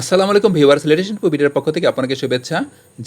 আসসালামু আলাইকুম viewers, latest ভিডিওর পক্ষ থেকে আপনাকে শুভেচ্ছা।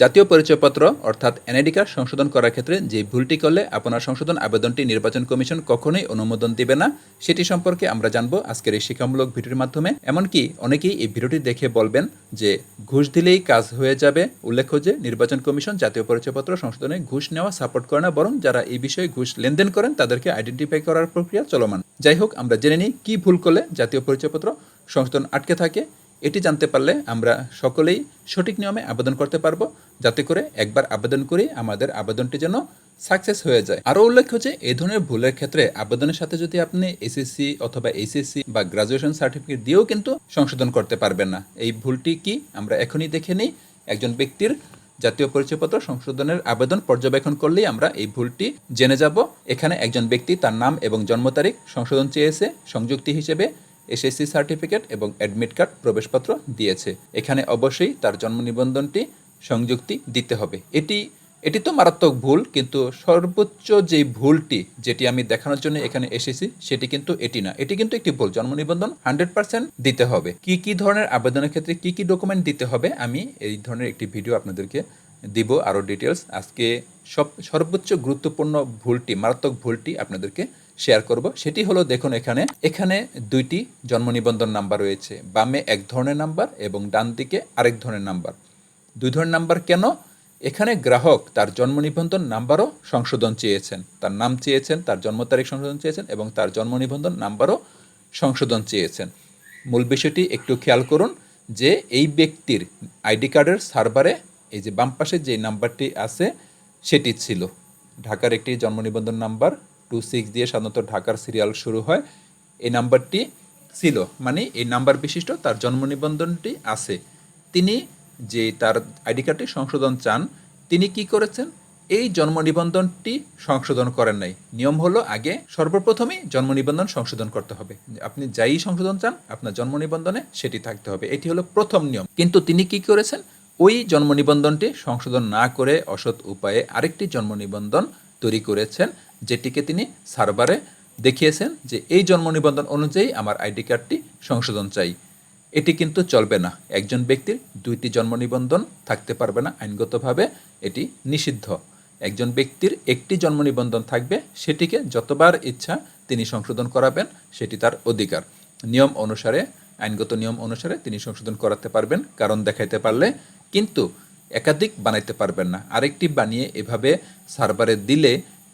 জাতীয় পরিচয়পত্র, অর্থাৎ এনআইডি কার্ড সংশোধন করার ক্ষেত্রে যে ভুলটি করলে আপনার সংশোধন আবেদনটি নির্বাচন কমিশন কখনোই অনুমোদন দিবে না, সেটি সম্পর্কে আমরা জানব আজকের এই শিক্ষামূলক ভিডিওর মাধ্যমে। এমনকি অনেকেই এই ভিডিওটি দেখে বলবেন যে ঘুষ দিলেই কাজ হয়ে যাবে। উল্লেখ্য যে নির্বাচন কমিশন জাতীয় পরিচয়পত্র সংশোধনে ঘুষ নেওয়া সাপোর্ট করে না, বরং যারা এই বিষয়ে ঘুষ লেনদেন করেন তাদেরকে আইডেন্টিফাই করার প্রক্রিয়া চলমান। যাই হোক, আমরা জেনে নিই কী ভুল করলে জাতীয় পরিচয়পত্র সংশোধন আটকে থাকে। এটি জানতে পারলে আমরা সকলেই সঠিক নিয়মে আবেদন করতে পারব, যাতে করে একবার আবেদন করে আমাদের আবেদনটি যেন সাকসেস হয়ে যায়। আরও উল্লেখ্য যে এই ধরনের ভুলের ক্ষেত্রে আবেদনের সাথে যদি আপনি এসএসসি অথবা এইচএসসি বা গ্রাজুয়েশন সার্টিফিকেট দিয়েও কিন্তু সংশোধন করতে পারবেন না। এই ভুলটি কি আমরা এখনই দেখে নিই। একজন ব্যক্তির জাতীয় পরিচয়পত্র সংশোধনের আবেদন পর্যবেক্ষণ করলেই আমরা এই ভুলটি জেনে যাব। এখানে একজন ব্যক্তি তার নাম এবং জন্ম তারিখ সংশোধন চেয়েছে, সংযুক্তি হিসেবে এসএসসি সার্টিফিকেট এবং অ্যাডমিট কার্ড প্রবেশপত্র দিয়েছে। এখানে অবশ্যই তার জন্ম নিবন্ধনটি সংযুক্তি দিতে হবে। এটি এটি তো মারাত্মক ভুল, কিন্তু সর্বোচ্চ যে ভুলটি যেটি আমি দেখানোর জন্য এখানে এসেছি, সেটি কিন্তু এটি না। এটি কিন্তু একটি ভুল। জন্ম নিবন্ধন হান্ড্রেড পার্সেন্ট দিতে হবে। কি কি ধরনের আবেদনের ক্ষেত্রে কি কি ডকুমেন্ট দিতে হবে, আমি এই ধরনের একটি ভিডিও আপনাদেরকে দিব আরও ডিটেলস আজকে সব, সর্বোচ্চ গুরুত্বপূর্ণ ভুলটি, মারাত্মক ভুলটি আপনাদেরকে শেয়ার করব। সেটি হলো, দেখুন এখানে এখানে দুইটি জন্ম নিবন্ধন নাম্বার রয়েছে। বামে এক ধরনের নাম্বার এবং ডান দিকে আরেক ধরনের নাম্বার দুই ধরনের নাম্বার কেন? এখানে গ্রাহক তার জন্ম নিবন্ধন নাম্বারও সংশোধন চেয়েছেন। তার নাম চেয়েছেন, তার জন্ম তারিখ সংশোধন চেয়েছেন এবং তার জন্ম নিবন্ধন নাম্বারও সংশোধন চেয়েছেন। মূল বিষয়টি একটু খেয়াল করুন যে এই ব্যক্তির আইডি কার্ডের সার্ভারে এই যে বাম পাশে যে নাম্বারটি আছে, সেটি ছিল। ঢাকার একটি জন্ম নিবন্ধন নাম্বার টু সিক্স দিয়ে সাধারণত ঢাকার সিরিয়াল শুরু হয়। এই নাম্বারটি ছিল মানে এই নাম্বার বিশিষ্ট তার জন্ম নিবন্ধনটি আছে। তিনি যে তার আইডি কার্ডটি সংশোধন চান, তিনি কি করেছেন? এই জন্ম নিবন্ধনটি সংশোধন করেন নাই। নিয়ম হলো আগে সর্বপ্রথমেই জন্ম নিবন্ধন সংশোধন করতে হবে। আপনি যাই সংশোধন চান, আপনার জন্ম নিবন্ধনে সেটি থাকতে হবে। এটি হলো প্রথম নিয়ম। কিন্তু তিনি কি করেছেন? ওই জন্ম নিবন্ধনটি সংশোধন না করে অসৎ উপায়ে আরেকটি জন্ম নিবন্ধন তৈরি করেছেন, যেটিকে তিনি সার্ভারে দেখিয়েছেন যে এই জন্ম নিবন্ধন অনুযায়ী আমার আইডি কার্ডটি সংশোধন চাই। এটি কিন্তু চলবে না। একজন ব্যক্তির দুইটি জন্ম নিবন্ধন থাকতে পারবে না আইনগতভাবে, এটি নিষিদ্ধ। একজন ব্যক্তির একটি জন্ম নিবন্ধন থাকবে, সেটিকে যতবার ইচ্ছা তিনি সংশোধন করাবেন, সেটি তার অধিকার। নিয়ম অনুসারে, আইনগত নিয়ম অনুসারে তিনি সংশোধন করাতে পারবেন, কারণ দেখাইতে পারলে কিন্তু একাধিক বানাইতে পারবেন না। আরেকটি বানিয়ে এভাবে সার্ভারে দিলে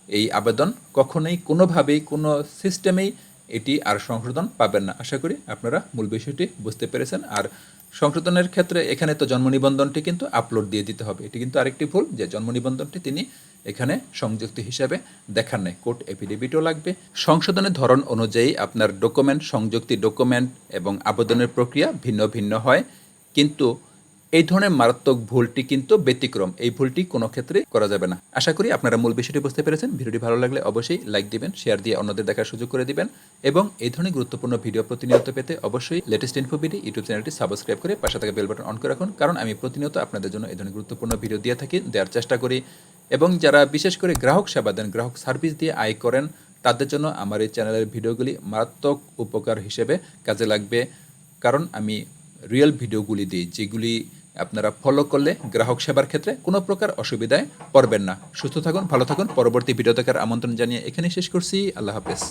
এই আবেদন কখনোই কোনোভাবেই, কোনো সিস্টেমেই এটি আর সংশোধন পাবেন না। আশা করি আপনারা মূল বিষয়টি বুঝতে পেরেছেন। আর সংশোধনের ক্ষেত্রে এখানে তো জন্ম নিবন্ধনটি কিন্তু আপলোড দিয়ে দিতে হবে। এটি কিন্তু আরেকটি ভুল যে জন্ম নিবন্ধনটি তিনি এখানে সংযুক্তি হিসাবে দেখান নাই। কোর্ট এফিডেভিটও লাগবে। সংশোধনের ধরন অনুযায়ী আপনার ডকুমেন্ট, সংযুক্তি ডকুমেন্ট এবং আবেদনের প্রক্রিয়া ভিন্ন ভিন্ন হয়। কিন্তু এই ধরনের মারাত্মক ভুলটি কিন্তু ব্যতিক্রম। এই ভুলটি কোনো ক্ষেত্রে করা যাবে না। আশা করি আপনারা মূল বিষয়টি বুঝতে পেরেছেন। ভিডিওটি ভালো লাগলে অবশ্যই লাইক দিবেন, শেয়ার দিয়ে অন্যদের দেখার সুযোগ করে দিবেন এবং এই ধরনের গুরুত্বপূর্ণ ভিডিও প্রতিনিয়ত পেতে অবশ্যই লেটেস্ট ইনফো বিডি ইউটিউব চ্যানেলটি সাবস্ক্রাইব করে পাশে থাকা বেল বাটন অন করে রাখুন। কারণ আমি প্রতিনিয়ত আপনাদের জন্য এই ধরনের গুরুত্বপূর্ণ ভিডিও দিয়ে থাকি, দেওয়ার চেষ্টা করি এবং যারা বিশেষ করে গ্রাহক সেবা দেন, গ্রাহক সার্ভিস দিয়ে আয় করেন, তাদের জন্য আমার এই চ্যানেলের ভিডিওগুলি মারাত্মক উপকার হিসেবে কাজে লাগবে। কারণ আমি রিয়েল ভিডিওগুলি দিই, যেগুলি আপনারা ফলো করলে গ্রাহক সেবার ক্ষেত্রে কোনো প্রকার অসুবিধায় পড়বেন না। সুস্থ থাকুন, ভালো থাকুন। পরবর্তী ভিডিও দেখার আমন্ত্রণ জানিয়ে এখানেই শেষ করছি। আল্লাহ হাফেজ।